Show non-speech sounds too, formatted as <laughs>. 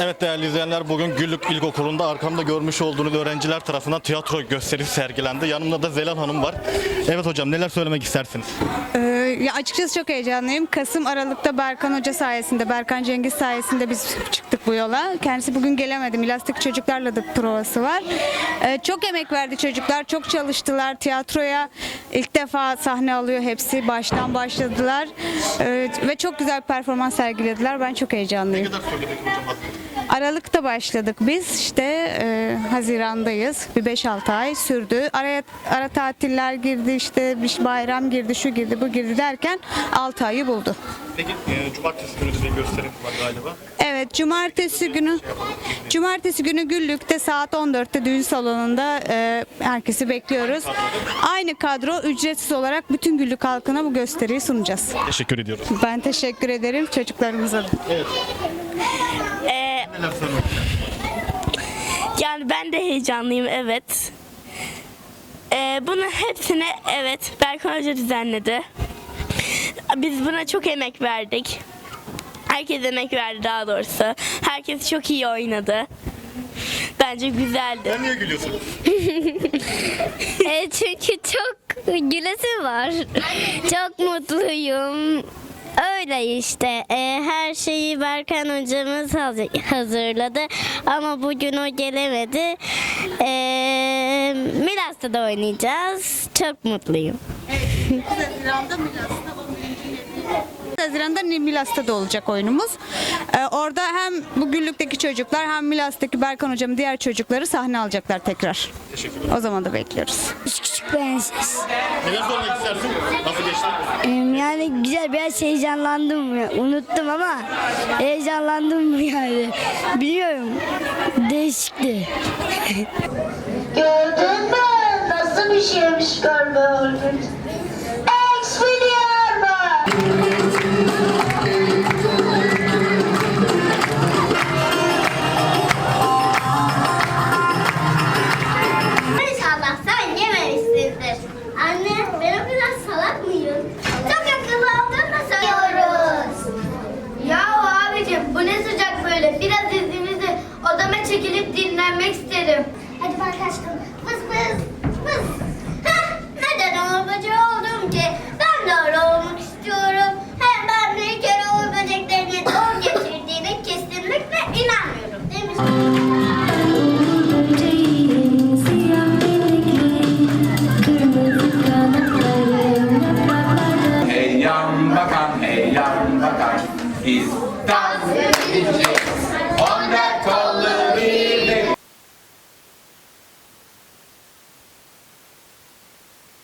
Evet değerli izleyenler bugün Güllük İlkokulu'nda arkamda görmüş olduğunuz öğrenciler tarafından tiyatro gösterisi sergilendi. Yanımda da Zelal Hanım var. Evet hocam neler söylemek istersiniz? Ee, ya açıkçası çok heyecanlıyım. Kasım Aralık'ta Berkan Hoca sayesinde, Berkan Cengiz sayesinde biz çıktık bu yola. Kendisi bugün gelemedi. Milastik çocuklarla da provası var. Ee, çok emek verdi çocuklar, çok çalıştılar. Tiyatroya ilk defa sahne alıyor hepsi. Baştan başladılar. Ee, ve çok güzel performans sergilediler. Ben çok heyecanlıyım. kadar söyledik hocam? Aralık'ta başladık biz. İşte e, Haziran'dayız. Bir 5-6 ay sürdü. Araya ara tatiller girdi işte bir bayram girdi, şu girdi, bu girdi derken 6 ayı buldu. Peki e, cumartesi günü de bir gösterim var galiba. Evet, cumartesi günü Cumartesi günü Güllük'te saat 14'te düğün salonunda e, herkesi bekliyoruz. Aynı kadro ücretsiz olarak bütün Güllük halkına bu gösteriyi sunacağız. Teşekkür ediyoruz. Ben teşekkür ederim çocuklarımıza da. Ee, Neler yani ben de heyecanlıyım evet. Ee, bunun hepsini evet Berkan Hoca düzenledi. Biz buna çok emek verdik. Herkes emek verdi daha doğrusu. Herkes çok iyi oynadı. Bence güzeldi. Sen niye gülüyorsun? <laughs> E, çünkü çok gülesim var. Çok mutluyum. Öyle işte. E, her şeyi Berkan hocamız haz- hazırladı. Ama bugün o gelemedi. E, Milas'ta da oynayacağız. Çok mutluyum. Haziran'da Milas'ta Haziran'da Milas'ta da olacak oyunumuz. Ee, orada hem bu güllükteki çocuklar hem Milas'taki Berkan hocam diğer çocukları sahne alacaklar tekrar. Teşekkür O zaman da bekliyoruz. Küçük prenses. Neler söylemek istersin? Nasıl geçti? Ee, Yani güzel biraz heyecanlandım. ya. Unuttum ama heyecanlandım <laughs> yani. Biliyorum. Değişikti. <laughs> Gördün mü? Nasıl bir şeymiş görme ölmüş. Expelliarmus! vardır. Anne ben o kadar salak mıyım? Çok akıllı olduğunu sanıyoruz. Ya abicim bu ne sıcak böyle. Biraz izninizle odama çekilip dinlenmek isterim. Hadi bak aşkım. Fıs fıs fıs. Ej, ja w nim wakacje. Jest